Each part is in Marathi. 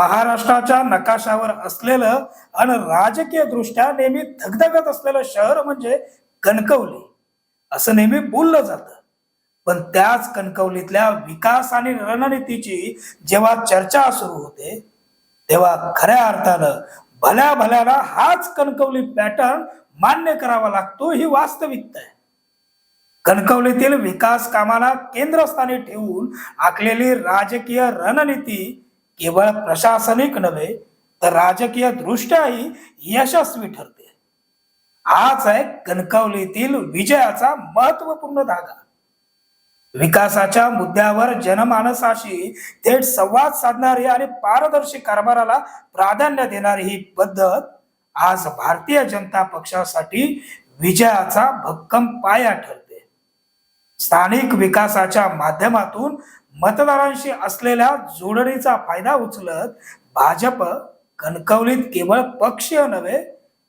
महाराष्ट्राच्या नकाशावर असलेलं आणि राजकीय दृष्ट्या नेहमी धगधगत असलेलं शहर म्हणजे कणकवली. असं नेहमी बोललं जातं. पण त्याच कणकवलीतल्या विकास आणि रणनीतीची जेव्हा चर्चा सुरू होते तेव्हा खऱ्या अर्थानं भल्या भल्याला हाच कणकवली पॅटर्न मान्य करावा लागतो ही वास्तविकता आहे. कणकवलीतील विकास कामाला केंद्रस्थानी ठेवून आखलेली राजकीय रणनीती केवळ प्रशासनिक नव्हे तर राजकीय दृष्ट्याही यशस्वी ठरते. हाच आहे कणकवलीतील विजयाचा महत्त्वपूर्ण धागा. विकासाच्या मुद्द्यावर जनमानसाशी थेट संवाद साधणारी आणि पारदर्शी कारभाराला प्राधान्य देणारी ही पद्धत आज भारतीय जनता पक्षासाठी विजयाचा भक्कम पाया ठरते. स्थानिक विकासाच्या माध्यमातून मतदारांशी असलेल्या जोडणीचा फायदा उचलत भाजप कणकवलीत केवळ पक्षीय नव्हे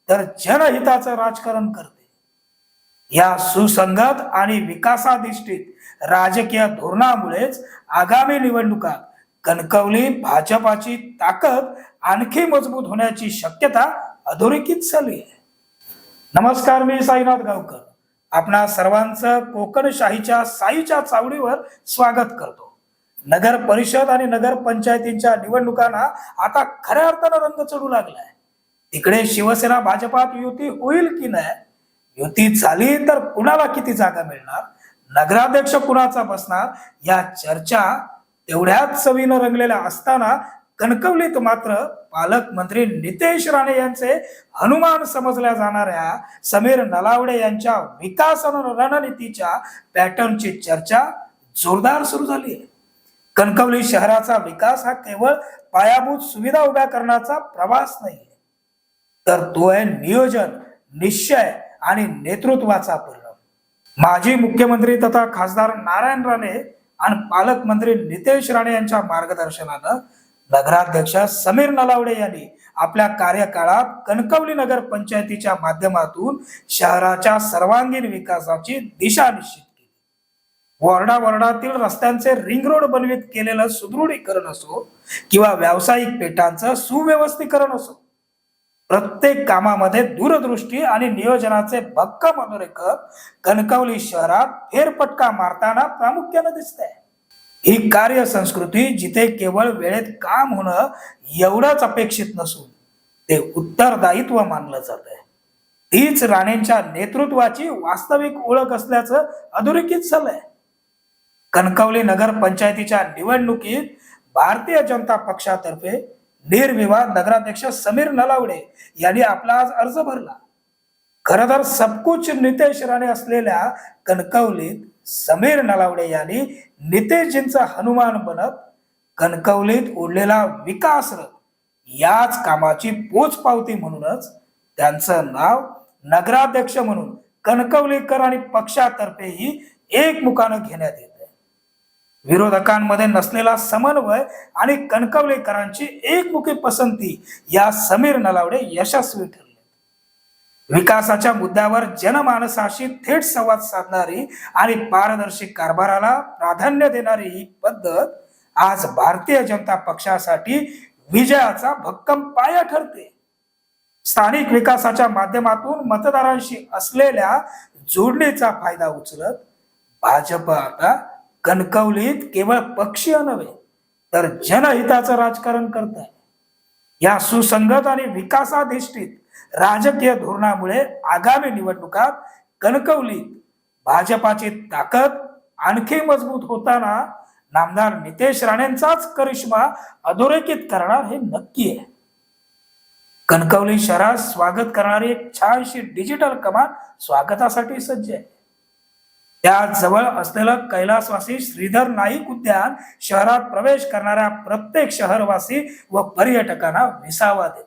तर जनहिताचं राजकारण करते. या सुसंगत आणि विकासाधिष्ठित राजकीय धोरणामुळेच आगामी निवडणुकात कणकवली भाजपाची ताकद आणखी मजबूत होण्याची शक्यता अधोरेखित झाली आहे. नमस्कार मी साईनाथ गावकर. आपणा सर्वांचं कोकणशाहीच्या साईच्या चावडीवर स्वागत करतो. नगर परिषद आणि नगर पंचायतींच्या निवडणुकांना आता खऱ्या अर्थानं रंग चढू लागलाय. तिकडे शिवसेना भाजपात युती होईल की नाही? युती झाली तर कुणाला किती जागा मिळणार? नगराध्यक्ष कुणाचा बसणार? या चर्चा तेवढ्याच सवीनं रंगलेल्या असताना कणकवलीत मात्र पालकमंत्री नितेश राणे यांचे हनुमान समजल्या जाणाऱ्या समीर नलावडे यांच्या विकास आणि रणनीतीच्या पॅटर्नची चर्चा जोरदार सुरू झाली आहे. कणकवली शहराचा विकास हा केवळ पायाभूत सुविधा उभ्या करण्याचा प्रवास नाही. तर तो आहे नियोजन निश्चय आणि नेतृत्वाचा परिणाम. माजी मुख्यमंत्री तथा खासदार नारायण राणे आणि पालकमंत्री नितेश राणे यांच्या मार्गदर्शनानं नगराध्यक्ष समीर नलावडे यांनी आपल्या कार्यकाळात कणकवली नगर पंचायतीच्या माध्यमातून शहराच्या सर्वांगीण विकासाची दिशा निश्चित वॉर्डा वॉर्डातील रस्त्यांचे रिंग रोड बनवित केलेलं सुदृढीकरण असो किंवा व्यावसायिक पेठांचं सुव्यवस्थीकरण असो प्रत्येक कामामध्ये दूरदृष्टी आणि नियोजनाचे भक्कम अधोरेखन कणकवली शहरात फेरपटका मारताना प्रामुख्यानं दिसत आहे ही कार्य संस्कृती जिथे केवळ वेळेत काम होणं एवढंच अपेक्षित नसून ते उत्तरदायित्व मानलं जात आहे हीच राणेंच्या नेतृत्वाची वास्तविक ओळख असल्याचं अधोरेखित झालंय. कणकवली नगर पंचायतीच्या निवडणुकीत भारतीय जनता पक्षातर्फे निर्विवाद नगराध्यक्ष समीर नलावडे यांनी आपला आज अर्ज भरला. खर तर सबकुच नितेश राणे असलेल्या कणकवलीत समीर नलावडे यांनी नितेशजींचा हनुमान बनत कणकवलीत उडलेला विकास रथ याच कामाची पोचपावती म्हणूनच त्यांचं नाव नगराध्यक्ष म्हणून कणकवलीकर आणि पक्षातर्फेही एकमुखानं घेण्यात येत. विरोधकांमध्ये नसलेला समन्वय आणि कणकवलेकरांची एकमुखी पसंती या समीर नलावडे यशस्वी ठरले. विकासाच्या मुद्द्यावर जनमानसाशी थेट संवाद साधणारी आणि पारदर्शी कारभाराला प्राधान्य देणारी ही पद्धत आज भारतीय जनता पक्षासाठी विजयाचा भक्कम पाया ठरते. स्थानिक विकासाच्या माध्यमातून मतदारांशी असलेल्या जोडणीचा फायदा उचलत भाजप आता कणकवलीत केवळ पक्षीय नव्हे तर जनहिताचं राजकारण करत आहे या सुसंगत आणि विकासाधिष्ठित राजकीय धोरणामुळे आगामी निवडणुकात कणकवलीत भाजपाची ताकद आणखी मजबूत होताना नामदार नितेश राणेंचाच करिश्मा अधोरेखित करणार हे नक्की आहे. कणकवली शहरात स्वागत करणारी एक छानशी डिजिटल कमान स्वागतासाठी सज्ज आहे. त्या जवळ असलेलं कैलासवासी श्रीधर नाईक उद्यान शहरात प्रवेश करणाऱ्या प्रत्येक शहरवासी व पर्यटकांना विसावा देत.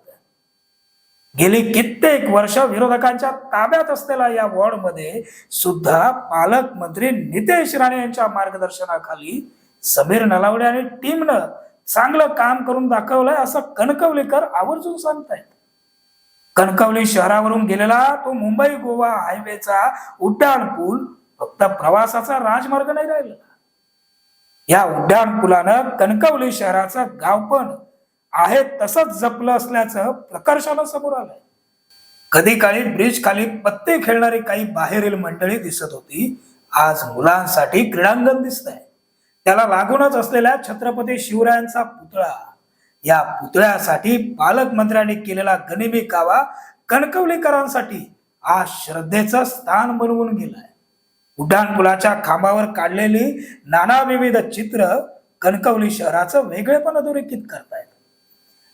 गेली कित्येक वर्ष विरोधकांच्या ताब्यात असलेल्या या वॉर्डमध्ये सुद्धा पालकमंत्री नितेश राणे यांच्या मार्गदर्शनाखाली समीर नलावडे आणि टीमनं चांगलं काम करून दाखवलंय असं कणकवलीकर आवर्जून सांगतायत. कणकवली शहरावरून गेलेला तो मुंबई गोवा हायवेचा उड्डाण पूल फक्त प्रवासाचा राजमार्ग नाही राहिला. या उड्डाण पुलानं कणकवली शहराचं गावपण आहे तसंच जपलं असल्याचं प्रकर्षाला समोर आलंय. कधी काळी ब्रिज खाली पत्ते खेळणारी काही बाहेरील मंडळी दिसत होती. आज मुलांसाठी क्रीडांगण दिसत त्याला लागूनच असलेल्या छत्रपती शिवरायांचा पुतळा. या पुतळ्यासाठी पालकमंत्र्यांनी केलेला गनिमी कावा कणकवलीकरांसाठी आज श्रद्धेचं स्थान बनवून गेलाय. उड्डाणपुलाच्या खांबावर काढलेली नाना विविध चित्र कणकवली शहराचं वेगळेपण अधोरेखित करतायत.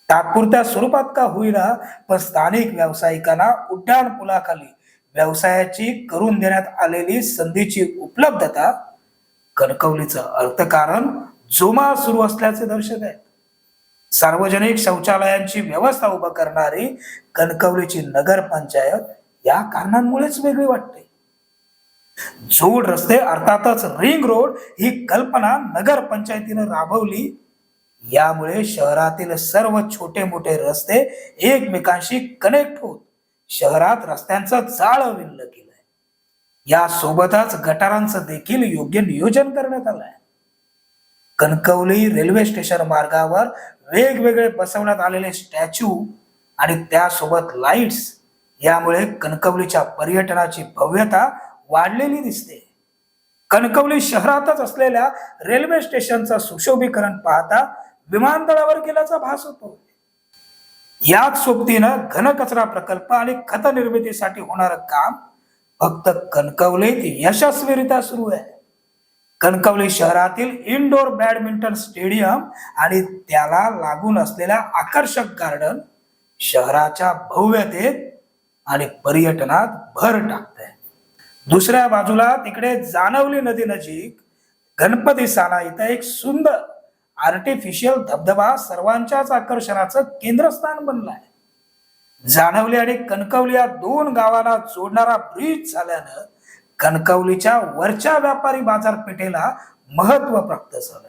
तात्पुरत्या स्वरूपात का होईना पण स्थानिक व्यावसायिकांना उड्डाणपुलाखाली व्यवसायाची करून देण्यात आलेली संधीची उपलब्धता कणकवलीचं अर्थकारण जोमा सुरू असल्याचे दर्शक आहेत. सार्वजनिक शौचालयांची व्यवस्था उभं करणारी कणकवलीची नगरपंचायत या कारणांमुळेच वेगळी वाटते. जोड रस्ते अर्थातच रिंग रोड ही कल्पना नगरपंचायतीनं राबवली. यामुळे शहरातील सर्व छोटे मोठे रस्ते एकमेकांशी कनेक्ट होत. शहरात रस्त्यांचं जाळ विणलं गेलंय. यासोबतच गटारांचं देखील योग्य नियोजन करण्यात आलंय. कणकवली रेल्वे स्टेशन मार्गावर वेगवेगळे बसवण्यात आलेले स्टॅच्यू आणि त्यासोबत लाईट्स यामुळे कणकवलीच्या पर्यटनाची भव्यता वाढलेली दिसते. कणकवली शहरातच असलेल्या रेल्वे स्टेशनचं सुशोभीकरण पाहता विमानतळावर गेल्याचा भास होतो. याच सोबतीनं घनकचरा प्रकल्प आणि खत निर्मितीसाठी होणारं काम फक्त कणकवलीत यशस्वीरित्या सुरू आहे. कणकवली शहरातील इनडोर बॅडमिंटन स्टेडियम आणि त्याला लागून असलेल्या आकर्षक गार्डन शहराच्या भव्यतेत आणि पर्यटनात भर टाकत आहे दुसऱ्या बाजूला तिकडे जानवली नदी नजीक गणपती साला इथं एक सुंदर आर्टिफिशियल धबधबा सर्वांच्याच आकर्षणाचं केंद्रस्थान बनलाय. जाणवली आणि कणकवली या दोन गावाला जोडणारा ब्रिज झाल्यानं कणकवलीच्या वरच्या व्यापारी बाजारपेठेला महत्त्व प्राप्त झालंय.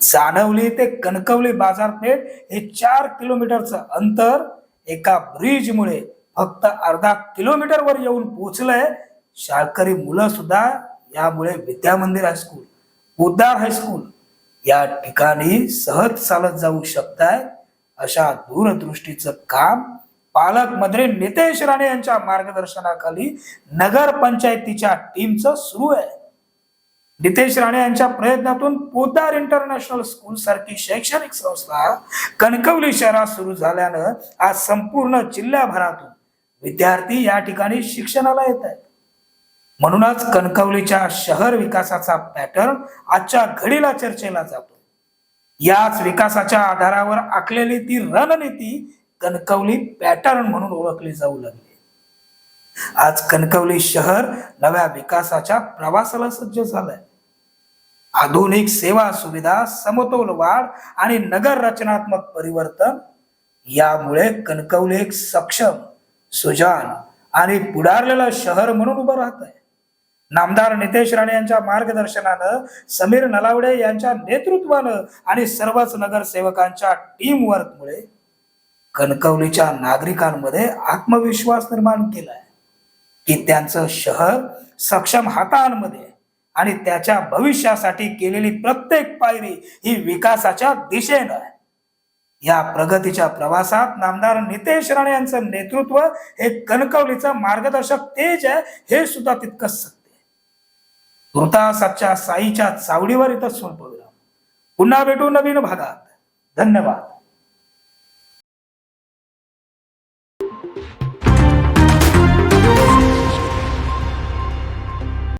जानवली ते कणकवली बाजारपेठ हे चार किलोमीटरचं अंतर एका ब्रिजमुळे फक्त अर्धा किलोमीटरवर येऊन पोहोचलंय. शाळकरी मुलं सुद्धा यामुळे विद्या मंदिर हायस्कूल पोद्दार हायस्कूल या ठिकाणी सहज चालत जाऊ शकताय अशा दूरदृष्टीचं काम पालकमंत्री नितेश राणे यांच्या मार्गदर्शनाखाली नगर पंचायतीच्या टीमचं सुरू आहे. नितेश राणे यांच्या प्रयत्नातून पोदार इंटरनॅशनल स्कूल सारखी शैक्षणिक संस्था कणकवली शहरात सुरू झाल्यानं आज संपूर्ण जिल्ह्याभरातून विद्यार्थी या ठिकाणी शिक्षणाला येत आहेत. म्हणूनच कणकवलीच्या शहर विकासाचा पॅटर्न आजच्या घडीला चर्चेला जातो. याच विकासाच्या आधारावर आखलेली ती रणनीती कणकवली पॅटर्न म्हणून ओळखली जाऊ लागली. आज कणकवली शहर नव्या विकासाच्या प्रवासाला सज्ज झालंय. आधुनिक सेवा सुविधा समतोल वाढ आणि नगर रचनात्मक परिवर्तन यामुळे कणकवली एक सक्षम सुजान आणि पुढारलेलं शहर म्हणून उभं राहत आहे नामदार नितेश राणे यांच्या मार्गदर्शनानं समीर नलावडे यांच्या नेतृत्वानं आणि सर्वच नगरसेवकांच्या टीम वर्कमुळे कणकवलीच्या नागरिकांमध्ये आत्मविश्वास निर्माण केलाय. की त्यांचं शहर सक्षम हातांमध्ये आणि त्याच्या भविष्यासाठी केलेली प्रत्येक पायरी ही विकासाच्या दिशेनं आहे. या प्रगतीच्या प्रवासात नामदार नितेश राणे यांचं नेतृत्व हे कणकवलीचं मार्गदर्शक तेज आहे हे सुद्धा तितकंच सत्य आहे साईच्या चावडीवर इथं स्वल्पविराम पुन्हा भेटू नवीन भागात. धन्यवाद.